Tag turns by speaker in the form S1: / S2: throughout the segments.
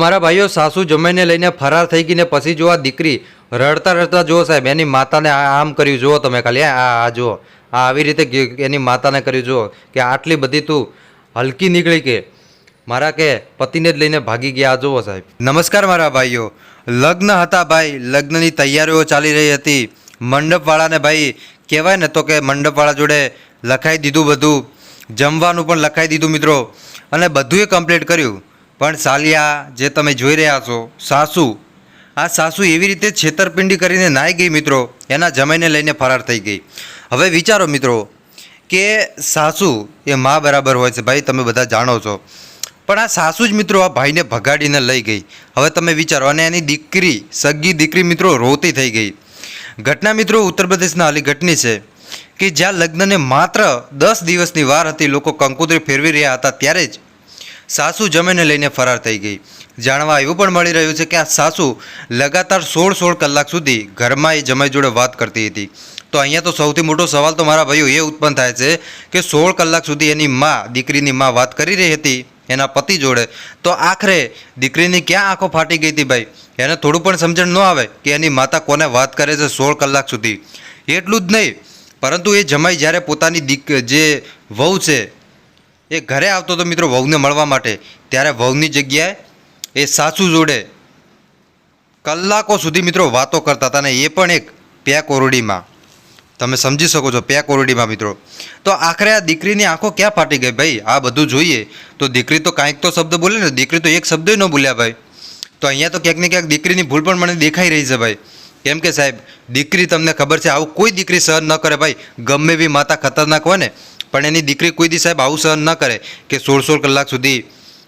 S1: મારા ભાઈઓ સાસુ જમાઈને લઈને ફરાર થઈ ગઈને પછી જો આ દીકરી રડતા રડતા જુઓ સાહેબ, એની માતાને આમ કર્યું. જુઓ તમે ખાલી, આ આ જુઓ. આ આવી રીતે એની માતાને કર્યું. જુઓ કે આટલી બધી તું હલકી નીકળી કે મારા કે પતિને જ લઈને ભાગી ગયા. જુઓ સાહેબ. નમસ્કાર મારા ભાઈઓ. લગ્ન હતા ભાઈ. લગ્નની તૈયારીઓ ચાલી રહી હતી. મંડપવાળાને ભાઈ કહેવાય ને તો કે મંડપવાળા જોડે લખાઈ દીધું બધું. જમવાનું પણ લખાઈ દીધું મિત્રો. અને બધું કમ્પ્લીટ કર્યું. પણ સાલિયા, જે તમે જોઈ રહ્યા છો, સાસુ, આ સાસુ એવી રીતે છેતરપિંડી કરીને નાઈ ગઈ મિત્રો, એના જમાઈને લઈને ફરાર થઈ ગઈ. હવે વિચારો મિત્રો, કે સાસુ એ મા બરાબર હોય છે, ભાઈ તમે બધા જાણો છો. પણ આ સાસુ જ મિત્રો આ ભાઈને ભગાડીને લઈ ગઈ. હવે તમે વિચારો, અને એની દીકરી, સગી દીકરી મિત્રો રોતી થઈ ગઈ. ઘટના મિત્રો ઉત્તર પ્રદેશના અલીગઢની છે, કે જ્યાં લગ્નને માત્ર દસ દિવસની વાર હતી, લોકો કંકોત્રી ફેરવી રહ્યા હતા, ત્યારે જ સાસુ જમીને લઈને ફરાર થઈ ગઈ. જાણવા એવું પણ મળી રહ્યું છે કે આ સાસુ લગાતાર સોળ સોળ કલાક સુધી ઘરમાં એ જમાઈ જોડે વાત કરતી હતી. તો અહીંયા તો સૌથી મોટો સવાલ તો મારા ભાઈઓ એ ઉત્પન્ન થાય છે કે સોળ કલાક સુધી એની મા, દીકરીની મા વાત કરી રહી હતી એના પતિ જોડે. તો આખરે દીકરીની ક્યાં આંખો ફાટી ગઈ હતી ભાઈ? એને થોડું પણ સમજણ ન આવે કે એની માતા કોને વાત કરે છે સોળ કલાક સુધી. એટલું જ નહીં, પરંતુ એ જમાઈ જ્યારે પોતાની દીક, જે વહુ છે એ ઘરે આવતો હતો મિત્રો વહુને મળવા માટે, ત્યારે વહુની જગ્યાએ એ સાસુ જોડે કલાકો સુધી મિત્રો વાતો કરતા હતા અને એ પણ એક પેક ઓરડીમાં. તમે સમજી શકો છો પેક ઓરડીમાં મિત્રો. તો આખરે આ દીકરીની આંખો ક્યાં ફાટી ગઈ? ભાઈ, આ બધું જોઈએ. તો દીકરી તો કાંઈક તો શબ્દ બોલે ને, દીકરી તો એક શબ્દ ન બોલ્યા ભાઈ. તો અહીંયા તો ક્યાંક ને ક્યાંક દીકરીની ભૂલ પણ મને દેખાઈ રહી છે ભાઈ. કેમ કે સાહેબ, દીકરી તમને ખબર છે, આવું કોઈ દીકરી સહન ન કરે ભાઈ. ગમે એવી માતા ખતરનાક હોય ને પણ એની દીકરી કોઈ દી સાહેબ આવું સહન ન કરે કે સોળ સોળ કલાક સુધી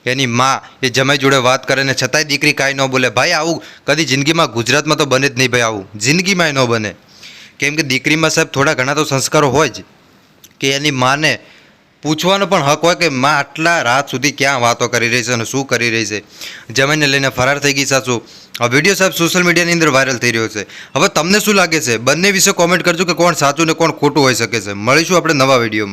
S1: એની માં એ જમાઈ જોડે વાત કરે ને છતાંય દીકરી કાંઈ ન બોલે. ભાઈ, આવું કદી જિંદગીમાં ગુજરાતમાં તો બને જ નહીં ભાઈ આવું. જિંદગીમાં ન બને. કેમ કે દીકરીમાં સાહેબ થોડા ઘણા તો સંસ્કારો હોય જ કે એની માને પૂછવાનો પણ હક હોય કે માં આટલા રાત સુધી ક્યાં વાતો કરી રહી છે અને શું કરી રહી છે. જમીનને લઈને ફરાર થઈ ગઈ સાસુ. આ વીડિયો સાહેબ સોશિયલ મીડિયાની અંદર વાયરલ થઈ રહ્યો છે. હવે તમને શું લાગે છે? બંને વિશે કોમેન્ટ કરજો કે કોણ સાચું ને કોણ ખોટું હોઈ શકે છે. મળીશું આપણે નવા વિડીયોમાં.